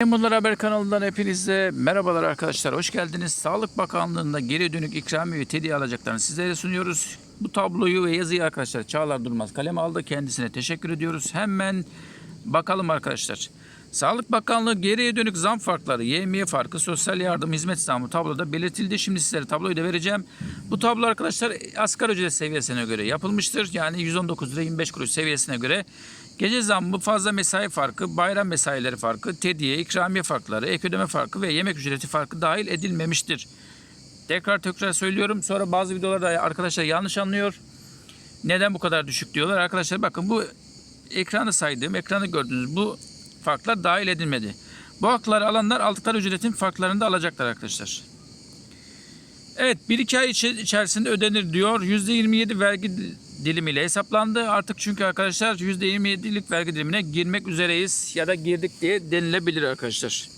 Memurlar Haber kanalından hepinize merhabalar arkadaşlar. Hoş geldiniz. Sağlık Bakanlığı'nda geri dönük ikramiye tediye alacaklarını sizlere sunuyoruz. Bu tabloyu ve yazıyı arkadaşlar Çağlar Durmaz kaleme aldı. Kendisine teşekkür ediyoruz. Hemen bakalım arkadaşlar. Sağlık Bakanlığı geriye dönük zam farkları, YMY farkı, sosyal yardım, hizmet zammı tabloda belirtildi. Şimdi sizlere tabloyu da vereceğim. Bu tablo arkadaşlar asgari ücret seviyesine göre yapılmıştır. Yani 119 lira 25 kuruş seviyesine göre Gece zammı, fazla mesai farkı, bayram mesaileri farkı, tediye, ikramiye farkları, ek ödeme farkı ve yemek ücreti farkı dahil edilmemiştir. Tekrar tekrar söylüyorum. Sonra bazı videolarda arkadaşlar yanlış anlıyor. Neden bu kadar düşük diyorlar. Arkadaşlar bakın bu ekranı saydığım, ekranı gördüğünüz bu farklar dahil edilmedi. Bu hakları alanlar aldıkları ücretin farklarını da alacaklar arkadaşlar. Evet 1-2 ay içi- içerisinde ödenir diyor. %27 vergi dilimiyle hesaplandı. Artık çünkü arkadaşlar %27'lik vergi dilimine girmek üzereyiz ya da girdik diye denilebilir arkadaşlar.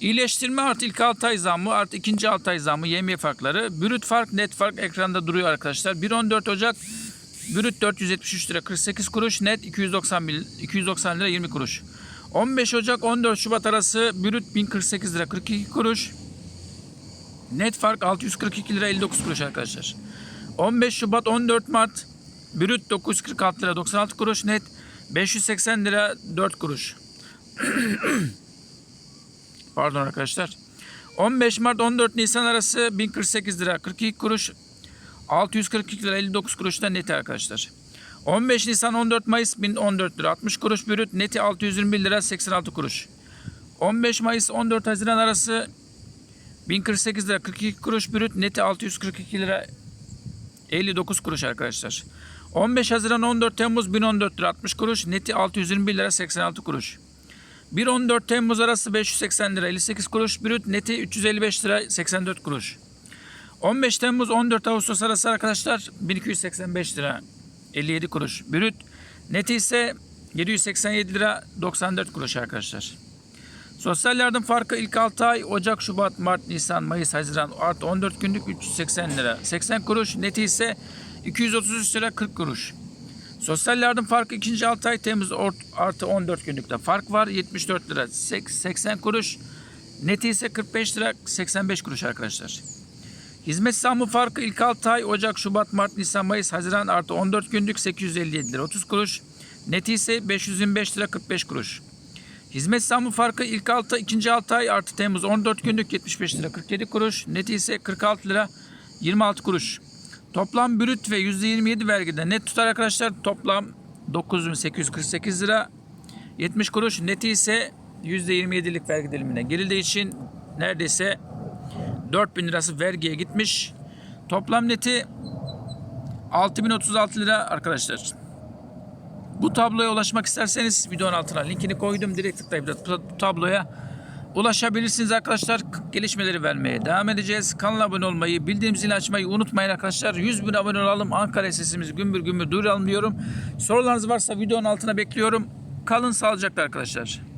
İyileştirme artı ilk 6 ay zammı artı ikinci 6 ay zammı yemiye farkları. Brüt fark net fark ekranda duruyor arkadaşlar. 1-14 Ocak brüt 473 lira 48 kuruş net 290, bil- 290 lira 20 kuruş. 15 Ocak 14 Şubat arası brüt 1048 lira 42 kuruş. Net fark 642 lira 59 kuruş arkadaşlar. 15 Şubat 14 Mart brüt 946 lira 96 kuruş net 580 lira 4 kuruş. Pardon arkadaşlar. 15 Mart 14 Nisan arası 1048 lira 42 kuruş 642 lira 59 kuruş da neti arkadaşlar. 15 Nisan 14 Mayıs 1014 lira 60 kuruş brüt neti 621 lira 86 kuruş. 15 Mayıs 14 Haziran arası 1048 lira 42 kuruş brüt neti 642 lira 59 kuruş arkadaşlar. 15 Haziran 14 Temmuz 1014 lira 60 kuruş neti 621 lira 86 kuruş. 1-14 Temmuz arası 580 lira 58 kuruş brüt neti 355 lira 84 kuruş. 15 Temmuz 14 Ağustos arası arkadaşlar 1285 lira 57 kuruş brüt neti ise 787 lira 94 kuruş arkadaşlar. Sosyal yardım farkı ilk 6 ay Ocak, Şubat, Mart, Nisan, Mayıs, Haziran artı 14 günlük 380 lira 80 kuruş. Neti ise 233 lira 40 kuruş. Sosyal yardım farkı ikinci 6 ay Temmuz artı 14 günlükte fark var 74 lira 80 kuruş. Neti ise 45 lira 85 kuruş arkadaşlar. Hizmet zammı farkı ilk 6 ay Ocak, Şubat, Mart, Nisan, Mayıs, Haziran artı 14 günlük 857 lira 30 kuruş. Neti ise 525 lira 45 kuruş. Hizmet zammı farkı ilk 6, ikinci 6 ay artı Temmuz 14 günlük 75 lira 47 kuruş. Neti ise 46 lira 26 kuruş. Toplam brüt ve %27 vergide net tutar arkadaşlar. Toplam 9848 lira 70 kuruş. Neti ise %27'lik vergi dilimine girildiği için neredeyse 4000 lirası vergiye gitmiş. Toplam neti 6036 lira arkadaşlar. Bu tabloya ulaşmak isterseniz videonun altına linkini koydum. Direkt tıklayıp bu tabloya ulaşabilirsiniz arkadaşlar. Gelişmeleri vermeye devam edeceğiz. Kanala abone olmayı, bildirim zilini açmayı unutmayın arkadaşlar. 100 bin abone olalım. Ankara sesimizi gümbür gümbür duyuralım diyorum. Sorularınız varsa videonun altına bekliyorum. Kalın sağlıcakla arkadaşlar.